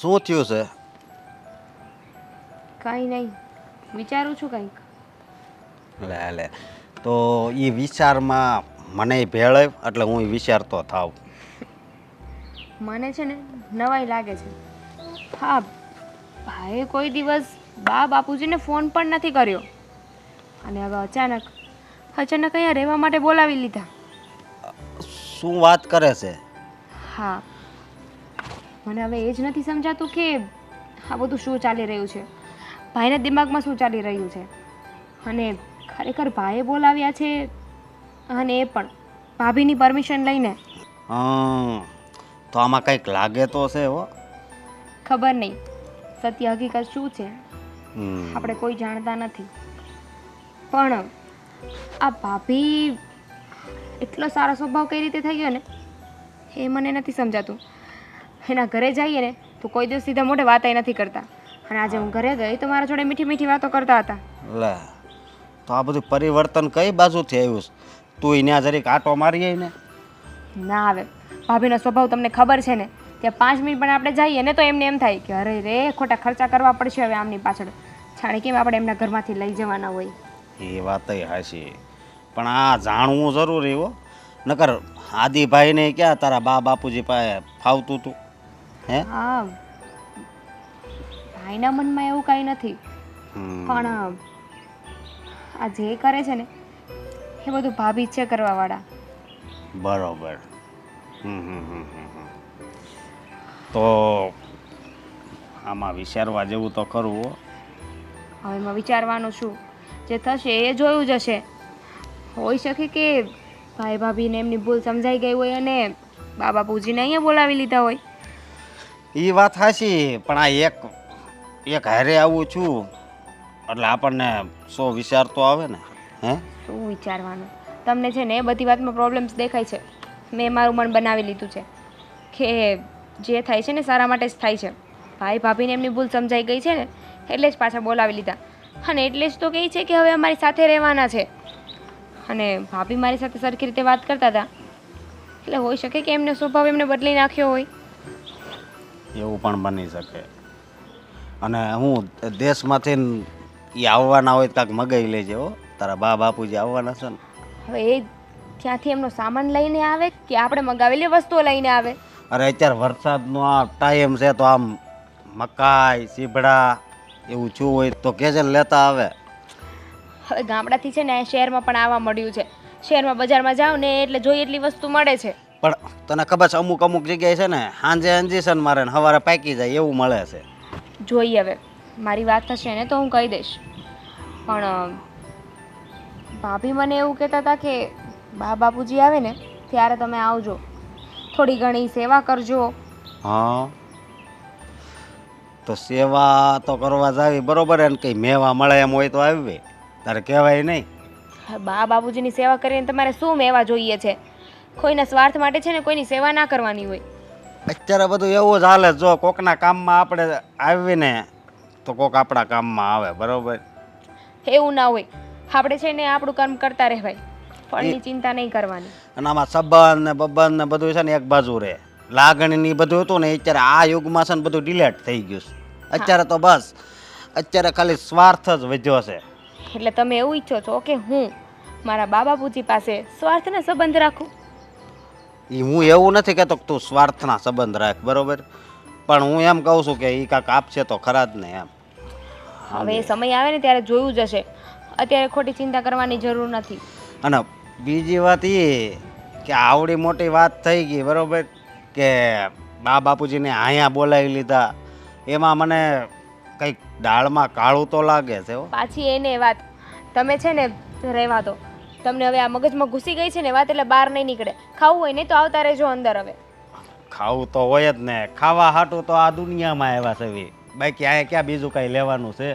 શું થયું છે? કાંઈ નહીં. વિચારું છું કંઈક. લે લે. તો એ વિચારમાં મને ભેળવ એટલે હું વિચારતો થાવ. મને છે ને નવાઈ લાગે છે. હા ભાઈએ કોઈ દિવસ બા બાપુજીને ફોન પણ નથી કર્યો. અને હવે અચાનક અચાનક અહીંયા રહેવા માટે બોલાવી લીધા. શું વાત કરે છે? હા મને હવે એ જ નથી સમજાતું કે આ બધું શું ચાલી રહ્યું છે. ભાઈના દિમાગમાં શું ચાલી રહ્યું છે? અને ખરેખર ભાઈએ બોલાવ્યા છે અને એ પણ ભાભીની પરમિશન લઈને? તો આમાં કંઈક લાગે તો છે હો. ખબર નહીં. સત્ય હકીકત શું છે? આપણે કોઈ જાણતા નથી. પણ આ ભાભી એટલો સારો સ્વભાવ કઈ રીતે થઈ ગયો ને? એ મને નથી સમજાતું. એના ઘરે જઈએ ને તો કોઈ દિવસ સીધા મોઢે વાતાય નથી કરતા. અને આજે હું ઘરે ગઈ તો મારા જોડે મીઠી મીઠી વાતો કરતા હતા. લે તો આ બધું પરિવર્તન કઈ બાજુથી આવ્યું છે? તું એને જરીક આટો મારી ને. ના આવે. ભાભીનો સ્વભાવ તમને ખબર છે ને? ત્યાં પાંચ મિનિટ પણ આપણે જઈએ ને તો એમને એમ થાય કે અરે રે ખોટા ખર્ચા કરવા પડશે હવે આમની પાછળ. છાણે કેમ આપણે એમના ઘરમાંથી લઈ જવાના હોય. એ વાત હાશી પણ આ જાણવું જરૂરી હો. નકર આદિભાઈને ક્યાં તારા બા બાપુજી પાસે ફાવતું તું? હે? હા. ભાઈના મનમાં એવું કાંઈ નથી. પણ આ જે કરે છે ને એ બધું ભાભી છે કરવાવાળા. બરોબર. તો આમાં વિચારવા જેવું તો હો. હવે એમાં વિચારવાનું શું? જે થશે એ જોયું જશે હોઈ શકે કે ભાઈ ભાભીને એમની ભૂલ સમજાઈ ગઈ હોય અને બાબા પૂજીને અહીંયા બોલાવી લીધા હોય. એ વાત હાશી પણ આ એક એક હારે આવું છું, એટલે આપણને સો વિચાર તો આવે ને, હે? શું વિચારવાનું? તમને છે ને એ બધી વાતમાં પ્રોબ્લેમ્સ દેખાય છે. મેં મારું મન બનાવી લીધું છે કે જે થાય છે ને સારા માટે જ થાય છે. ભાઈ ભાભીને એમની ભૂલ સમજાઈ ગઈ છે ને, એટલે જ પાછા બોલાવી લીધા. અને એટલે જ તો કહે છે કે હવે અમારી સાથે રહેવાના છે. અને ભાભી મારી સાથે સરખી રીતે વાત કરતા હતા. એટલે હોઈ શકે કે એમનો સ્વભાવ એમને બદલી નાખ્યો હોય. એવું પણ બની શકે. અને હું દેશમાંથી એ આવવાના હોય કાંક મગાવી લેજે હો. તારા બા બાપુજી આવવાના છે ને. હવે એ ત્યાંથી એમનો સામાન લઈને આવે કે આપણે મગાવેલી વસ્તુઓ લઈને આવે? અરે અત્યારે વરસાદનો આ ટાઈમ છે તો આમ મકાઈ સીભડા એવું છું હોય તો કે ને લેતા આવે. હવે ગામડાથી છે ને શહેરમાં પણ આવવા મળ્યું છે. શહેરમાં બજારમાં જાવ ને એટલે જોઈએ એટલી વસ્તુ મળે છે. પણ તને ખબર છે અમુક અમુક જગ્યાએ છે ને સાંજે અંજીસન મારે ને સવારે પાકી જાય એવું મળે છે. જોઈએ હવે. મારી વાત થશે ને તો હું કહી દઈશ. પણ ભાભી મને એવું કહેતા હતા કે બા બાપુજી આવે ને ત્યારે તમે આવજો. થોડી ઘણી સેવા કરજો. હા. તો સેવા તો કરવા જાવી બરોબર એને કંઈ મેવા મળે એમ હોય તો આવી. તારે કહેવાય નહીં. બા બાપુજીની સેવા કરીને તમારે શું મેવા જોઈએ છે? કોઈના સ્વાર્થ માટે છે ને કોઈની સેવા ના કરવાની હોય. અત્યારે બધું એવું જ હાલે જો કોકના કામમાં આપણે આવીને તો કોક આપણા કામમાં આવે બરોબર? એવું ના હોય. આપણે છે ને આપણું કર્મ કરતા રહેવાય ફળની ચિંતા નહીં કરવાની. અને આમાં સંબંધ ને બબંધ ને બધું છે ને એક બાજુ રહે. લાગણી ની બધું હતું ને અત્યારે આ યુગમાં છે ને બધું ડિલેટ થઈ ગયું છે. અત્યારે તો બસ અત્યારે ખાલી સ્વાર્થ જ વધ્યો છે. એટલે તમે એવું ઈચ્છો છો કે હું મારા બાબા પૂજી પાસે સ્વાર્થના સંબંધ રાખું? એ હું એવું નથી કહેતો કે તું સ્વાર્થના સંબંધ રાખ બરોબર? પણ હું એમ કહું છું કે એ કાંક આપશે તો ખરા જ ને એમ. હવે એ સમય આવે ને ત્યારે જોયું જશે અત્યારે ખોટી ચિંતા કરવાની જરૂર નથી. અને બીજી વાત એ કે આવડી મોટી વાત થઈ ગઈ બરોબર? કે બા બાપુજીને અહીંયા બોલાવી લીધા. એમાં મને કંઈક દાળમાં કાળું તો લાગે છે પાછી એને વાત. તમે છે ને રહેવા દો. તમને હવે આ મગજમાં ઘૂસી ગઈ છે ને વાત એટલે બહાર નહીં નીકળે. ખાવું હોય ને તો આવતા રહેજો અંદર હવે. ખાવું તો હોય જ ને. ખાવા હાટું તો આ દુનિયામાં આવ્યા છે બાકી અહીંયા ક્યાં બીજું કાંઈ લેવાનું છે?